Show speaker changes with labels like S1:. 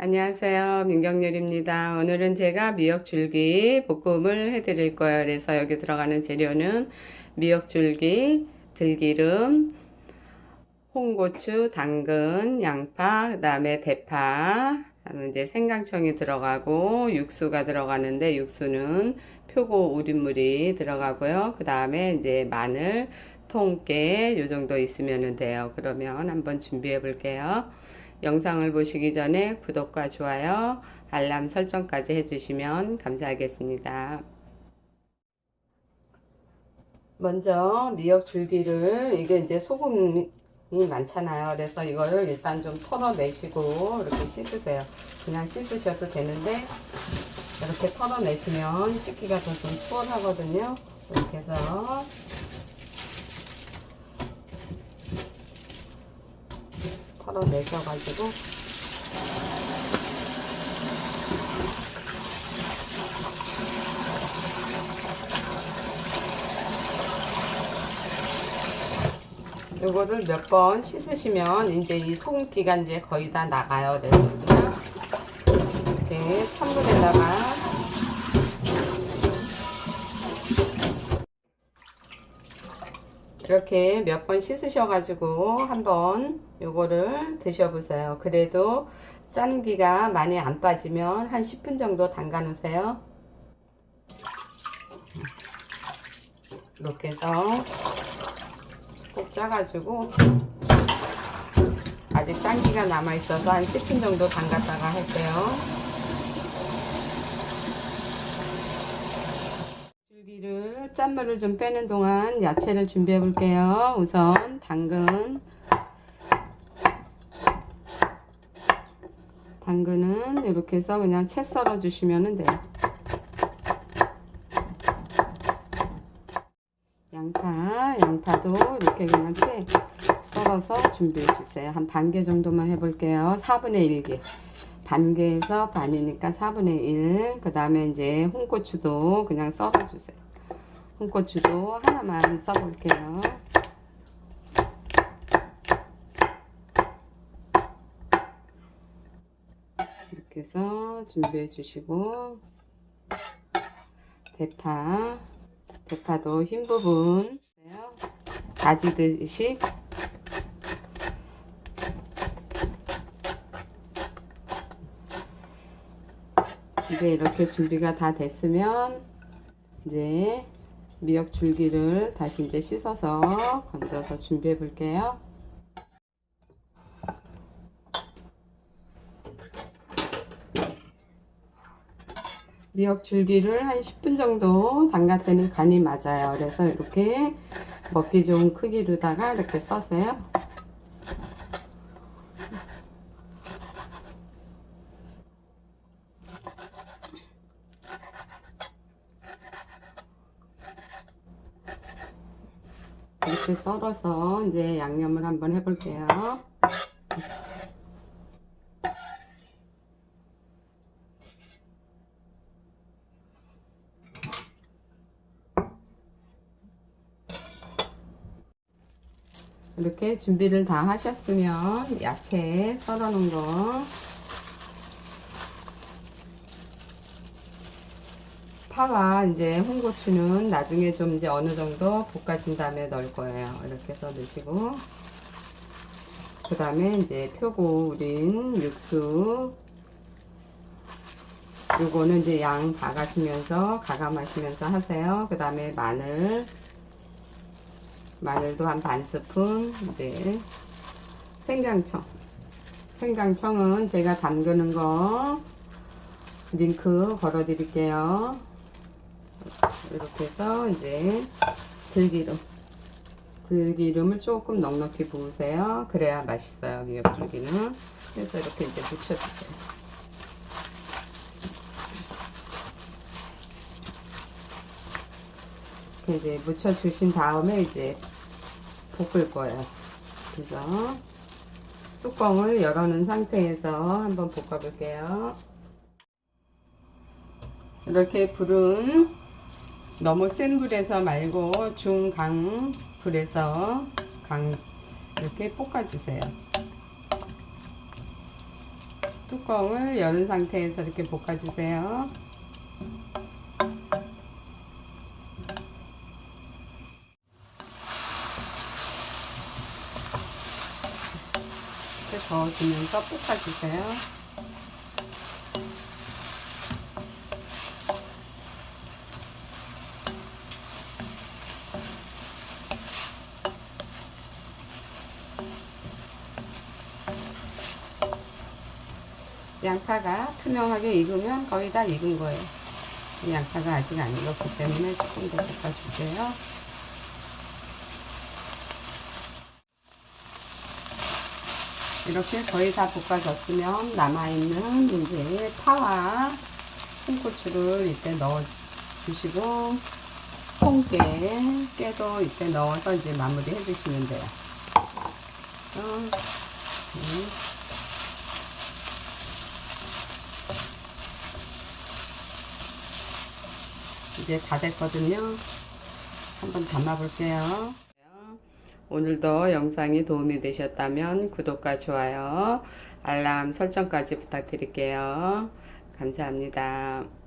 S1: 안녕하세요. 민경렬입니다. 오늘은 제가 미역줄기 볶음을 해 드릴 거예요. 그래서 여기 들어가는 재료는 미역줄기, 들기름, 홍고추, 당근, 양파, 그 다음에 대파, 이제 생강청이 들어가고 육수가 들어가는데 육수는 표고 우린물이 들어가고요. 그 다음에 이제 마늘, 통깨 요 정도 있으면 돼요. 그러면 한번 준비해 볼게요. 영상을 보시기 전에 구독과 좋아요, 알람 설정까지 해주시면 감사하겠습니다. 먼저 미역 줄기를 이게 이제 소금이 많잖아요. 그래서 이거를 일단 좀 털어내시고 이렇게 씻으세요. 그냥 씻으셔도 되는데 이렇게 털어내시면 씻기가 더 좀 수월하거든요. 이렇게 해서 털어내셔가지고 요거를 몇 번 씻으시면 이제 이 소금기가 이제 거의 다 나가요. 이렇게 찬물에다가 이렇게 몇 번 씻으셔가지고 한번 요거를 드셔보세요. 그래도 짠기가 많이 안 빠지면 한 10분 정도 담가 놓으세요. 이렇게 해서 꼭 짜가지고 아직 짠기가 남아있어서 한 10분 정도 담갔다가 할게요. 짠물을 좀 빼는 동안 야채를 준비해 볼게요. 우선 당근 당근은 이렇게 해서 그냥 채 썰어 주시면 돼요. 양파, 양파도 이렇게 그냥 채 썰어서 준비해 주세요. 한 반 개 정도만 해볼게요. 4분의 1개. 반 개에서 반이니까 4분의 1. 그 다음에 이제 홍고추도 그냥 썰어 주세요. 홍고추도 하나만 써볼게요. 이렇게 해서 준비해 주시고 대파 대파도 흰 부분 다지듯이 이제 이렇게 준비가 다 됐으면 이제 미역 줄기를 다시 이제 씻어서 건져서 준비해 볼게요. 미역 줄기를 한 10분 정도 담갔더니 간이 맞아요. 그래서 이렇게 먹기 좋은 크기로다가 이렇게 써세요. 이렇게 썰어서 이제 양념을 한번 해볼게요. 이렇게 준비를 다 하셨으면 야채 썰어 놓은 거 파와 이제 홍고추는 나중에 좀 이제 어느 정도 볶아진 다음에 넣을 거예요. 이렇게 해서 넣으시고. 그 다음에 이제 표고 우린 육수. 요거는 이제 양 봐가시면서 가감하시면서 하세요. 그 다음에 마늘. 마늘도 한 반 스푼. 이제 생강청. 생강청은 제가 담그는 거 링크 걸어 드릴게요 이렇게 해서 이제 들기름 들기름을 조금 넉넉히 부으세요. 그래야 맛있어요 미역줄기는. 그래서 이렇게 이제 묻혀주세요. 이제 묻혀주신 다음에 이제 볶을 거예요. 그래서 뚜껑을 열어놓은 상태에서 한번 볶아 볼게요. 이렇게 불은 너무 센 불에서 말고 중강 불에서 강 이렇게 볶아주세요. 뚜껑을 열은 상태에서 이렇게 볶아주세요. 이렇게 저어주면서 볶아주세요. 양파가 투명하게 익으면 거의 다 익은 거예요. 양파가 아직 안 익었기 때문에 조금 더 볶아주세요. 이렇게 거의 다 볶아졌으면 남아있는 이제 파와 홍고추를 이때 넣어 주시고 홍깨, 깨도 이때 넣어서 이제 마무리 해주시면 돼요. 어, 음. 이제 다 됐거든요. 한번 담아 볼게요. 오늘도 영상이 도움이 되셨다면 구독과 좋아요, 알람 설정까지 부탁드릴게요. 감사합니다.